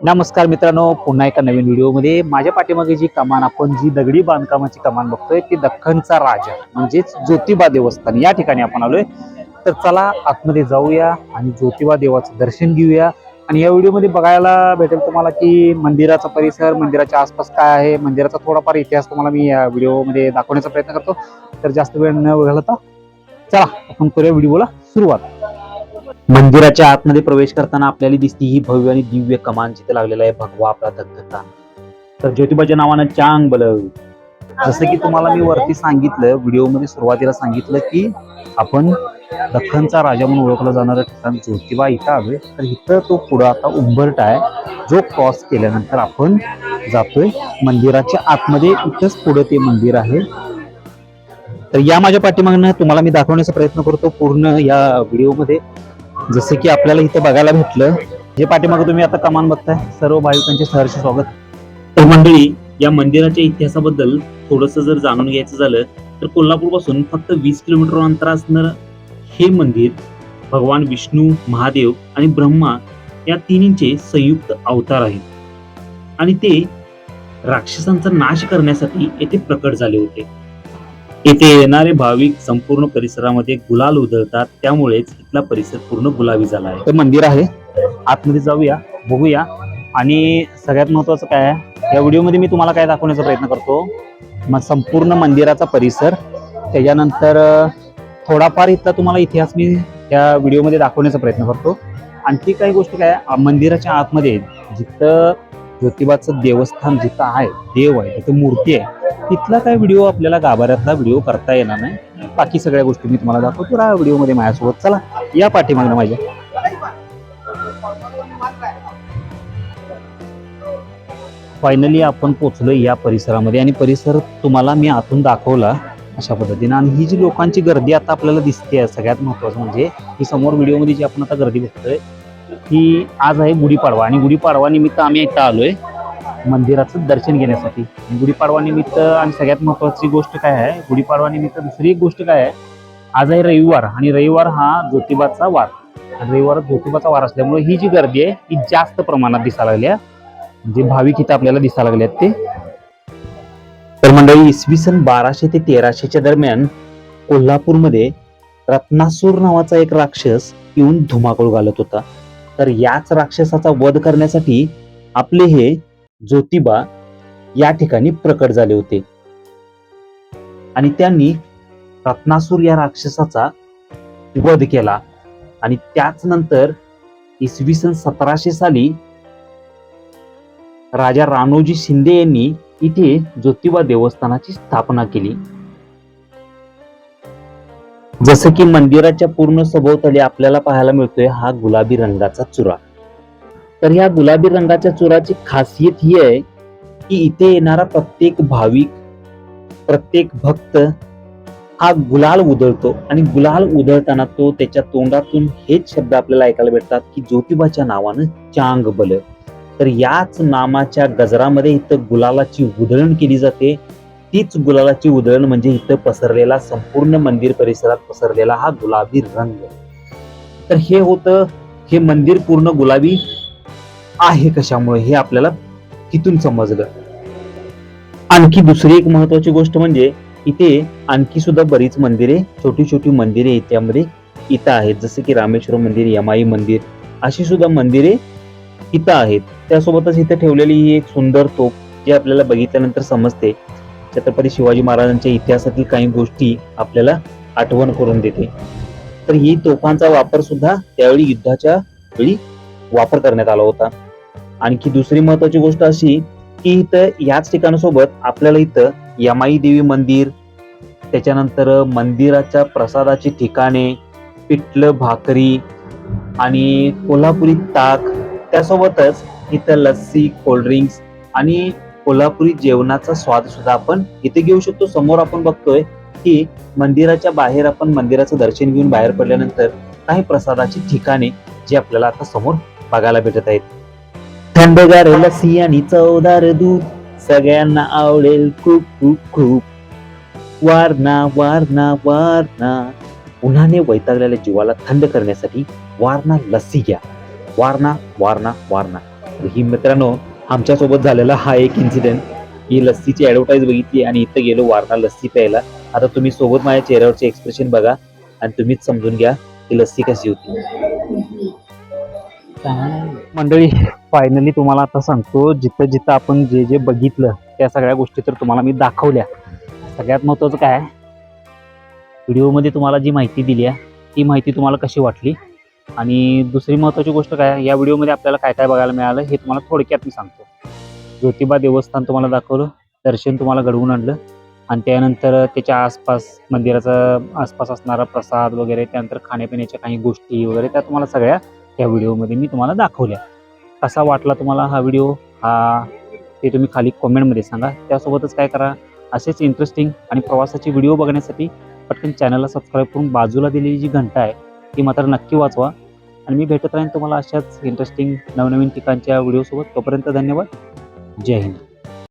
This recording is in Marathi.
नमस्कार मित्रांनो पुन्हा एका नवीन व्हिडिओमध्ये माझ्या पाठीमागे जी कमान आपण जी दगडी बांधकामाची कमान बघतोय ती दख्खनचा राजा म्हणजेच ज्योतिबा देवस्थान. या ठिकाणी आपण आलोय. तर चला आतमध्ये जाऊया आणि ज्योतिबा देवाचं दर्शन घेऊया. आणि या व्हिडिओमध्ये बघायला भेटेल तुम्हाला की मंदिराचा परिसर मंदिराच्या आसपास काय आहे मंदिराचा थोडाफार इतिहास तुम्हाला मी या व्हिडिओमध्ये दाखवण्याचा प्रयत्न करतो. तर जास्त वेळ न घालता चला आपण करूया व्हिडिओला सुरुवात. मंदिराच्या आतमध्ये प्रवेश करताना आपल्याला दिसती ही भव्य आणि दिव्य कमान जिथे लागलेला आहे भगवा आपला धगधगता. तर ज्योतिबाच्या नावानं चांग बल जसं की तुम्हाला मी वरती सांगितलं व्हिडिओमध्ये सुरुवातीला सांगितलं की आपण दख्खनचा राजा म्हणून ओळखलं जाणारं ठिकाण ज्योतिबा इथं आलोय. तर इथं तो पुढं आता उंबरट आहे जो क्रॉस केल्यानंतर आपण जातोय मंदिराच्या आतमध्ये. इथंच पुढं ते मंदिर आहे. तर या माझ्या पाठीमागनं तुम्हाला मी दाखवण्याचा प्रयत्न करतो पूर्ण या व्हिडिओमध्ये. जसे की आपल्याला इथे बघायला भेटलं हे पाठीमागे तुम्ही आता कमान बघताय. सर्व भाविकांचे सहर्ष स्वागत. तर मंडळी या मंदिराच्या इतिहासाबद्दल थोडस जर जाणून घ्यायचं झालं तर कोल्हापूरपासून फक्त वीस किलोमीटर अंतर असणारं हे मंदिर भगवान विष्णू महादेव आणि ब्रह्मा या तिन्हींचे संयुक्त अवतार आहेत. आणि ते राक्षसांचा नाश करण्यासाठी येथे प्रकट झाले होते. येथे येणारे भाविक संपूर्ण परिसरामध्ये गुलाल उधळतात. त्यामुळेच इथला परिसर पूर्ण गुलाबी झाला आहे. मंदिर आहे. आतमध्ये जाऊया बघूया. आणि सगळ्यात महत्वाचं काय आहे? या व्हिडिओमध्ये मी तुम्हाला काय दाखवण्याचा प्रयत्न करतो? मग संपूर्ण मंदिराचा परिसर. त्याच्यानंतर थोडाफार इथला तुम्हाला इतिहास मी त्या व्हिडिओमध्ये दाखवण्याचा प्रयत्न करतो. आणखी काही गोष्टी काय? मंदिराच्या आतमध्ये जिथं ज्योतिबाचं देवस्थान जिथं आहे देव आहे तिथं मूर्ती आहे तिथला काय व्हिडिओ आपल्याला गाभाऱ्यातला व्हिडिओ करता येणार नाही. बाकी सगळ्या गोष्टी मी तुम्हाला दाखवतो. या व्हिडिओमध्ये माझ्यासोबत. चला या पाठीमागनं माझ्या. फायनली आपण पोचलो या परिसरामध्ये आणि परिसर तुम्हाला मी आतून दाखवला अशा पद्धतीने. आणि ही जी लोकांची गर्दी आता आपल्याला दिसते सगळ्यात महत्वाचं म्हणजे ही समोर व्हिडिओमध्ये जी आपण आता गर्दी बघतोय ही आज आहे गुढीपाडवा आणि गुढीपाडवा निमित्त आम्ही इथं आलोय मंदिराचं दर्शन घेण्यासाठी. गुढीपाडवानिमित्त गुढीपाडवा निमित्त आणि सगळ्यात महत्वाची गोष्ट काय आहे? गुढीपाडवा निमित्त दुसरी एक गोष्ट काय आहे? आज आहे रविवार आणि रविवार हा ज्योतिबाचा वार. आणि रविवार ज्योतिबाचा वार असल्यामुळे ही जी गर्दी आहे ही जास्त प्रमाणात दिसायला लागली आहे. म्हणजे भाविक इथं आपल्याला दिसायला लागले आहेत ते. तर मंडळी इसवी सन बाराशे ते तेराशेच्या दरम्यान कोल्हापूरमध्ये रत्नासूर नावाचा एक राक्षस येऊन धुमाकूळ घालत होता. तर याच राक्षसाचा वध करण्यासाठी आपले हे ज्योतिबा या ठिकाणी प्रकट झाले होते. आणि त्यांनी रत्नासूर या राक्षसाचा वध केला. आणि त्याच नंतर इसवी सन सतराशे साली राजा राणोजी शिंदे यांनी इथे ज्योतिबा देवस्थानाची स्थापना केली. जसं की मंदिराच्या पूर्ण सभोवताली आपल्याला पाहायला मिळतोय हा गुलाबी रंगाचा चुरा. तर ह्या गुलाबी रंगाच्या चुराची खासियत ही आहे की इथे येणारा प्रत्येक भाविक प्रत्येक भक्त हा गुलाल उधळतो आणि गुलाल उधळताना तो त्याच्या तोंडातून हेच शब्द आपल्याला ऐकायला भेटतात की ज्योतिबाच्या नावानं चांग बल. तर याच नामाच्या गजरामध्ये इथं गुलालाची उधळण केली जाते. तीच गुलालाची उधळण म्हणजे इथं पसरलेला संपूर्ण मंदिर परिसरात पसरलेला हा गुलाबी रंग. तर हे होतं हे मंदिर पूर्ण गुलाबी आहे कशामुळे हे आपल्याला तिथून समजलं. आणखी दुसरी एक महत्वाची गोष्ट म्हणजे इथे आणखी सुद्धा बरीच मंदिरे छोटी छोटी मंदिरे इत्यामध्ये इथं आहेत. जसं की रामेश्वर मंदिर यमाई मंदिर अशी सुद्धा मंदिरे इथं आहेत. त्यासोबतच इथं ठेवलेली ही एक सुंदर तोफ जी आपल्याला बघितल्यानंतर समजते. छत्रपती शिवाजी महाराजांच्या इतिहासातील काही गोष्टी आपल्याला आठवण करून देते. तर ही तोफांचा वापर सुद्धा त्यावेळी युद्धाच्या वेळी वापर करण्यात आला होता. आणखी दुसरी महत्वाची गोष्ट अशी की इथं याच ठिकाणासोबत आपल्याला इथं यमाई देवी मंदिर त्याच्यानंतर मंदिराच्या प्रसादाची ठिकाणे पिठलं भाकरी आणि कोल्हापुरी ताक त्यासोबतच इथं लस्सी कोल्ड्रिंक्स आणि कोल्हापुरी जेवणाचा स्वाद सुद्धा आपण इथे घेऊ शकतो. समोर आपण बघतोय की मंदिराच्या बाहेर आपण मंदिराचं दर्शन घेऊन बाहेर पडल्यानंतर काही प्रसादाची ठिकाणे जी आपल्याला आता समोर बघायला भेटत आहेत. थंडगार लस्सी आणि चवदार दूध सगळ्यांना आवडेल खूप खूप खूप. वारणा वारणा वारणा. उन्हाने वैतागलेल्या जीवाला थंड करण्यासाठी वारणा लस्सी घ्या. वारणा वारणा वारणा. ही मित्रांनो आमच्यासोबत झालेला हा एक इन्सिडेंट ही लस्सीची ॲडव्हर्टाईज बघितली आणि इथं गेलो वारणा लस्सी प्यायला. आता तुम्ही सोबत माझ्या चेहऱ्यावरचे एक्सप्रेशन बघा आणि तुम्हीच समजून घ्या की लस्सी कशी होती. मंडळी फायनली तुम्हाला आता सांगतो जिथं जिथं आपण जे जे बघितलं त्या सगळ्या गोष्टी तर तुम्हाला मी दाखवल्या. सगळ्यात महत्त्वाचं काय? व्हिडिओमध्ये तुम्हाला जी माहिती दिली आहे ती माहिती तुम्हाला कशी वाटली? आणि दुसरी महत्त्वाची गोष्ट काय या व्हिडिओमध्ये आपल्याला काय काय बघायला मिळालं हे तुम्हाला थोडक्यात मी सांगतो. ज्योतिबा देवस्थान तुम्हाला दाखवलं दर्शन तुम्हाला घडवून आणलं आणि त्यानंतर त्याच्या आसपास मंदिराचा आसपास असणारा प्रसाद वगैरे त्यानंतर खाण्यापिण्याच्या काही गोष्टी वगैरे त्या तुम्हाला सगळ्या या व्हिडिओमध्ये मी तुम्हाला दाखवल्या. कसा वाटला तुम्हाला हा व्हिडिओ? हा ते तुम्ही खाली कॉमेंटमध्ये सांगा. त्यासोबतच काय करा असेच इंटरेस्टिंग आणि प्रवासाची व्हिडिओ बघण्यासाठी पटकन चॅनलला सबस्क्राईब करून बाजूला दिलेली जी घंटा आहे ती मात्र नक्की वाचवा. आणि मी भेटत राहीन तुम्हाला अशाच इंटरेस्टिंग नवनवीन ठिकाणच्या व्हिडिओसोबत तोपर्यंत धन्यवाद. जय हिंद.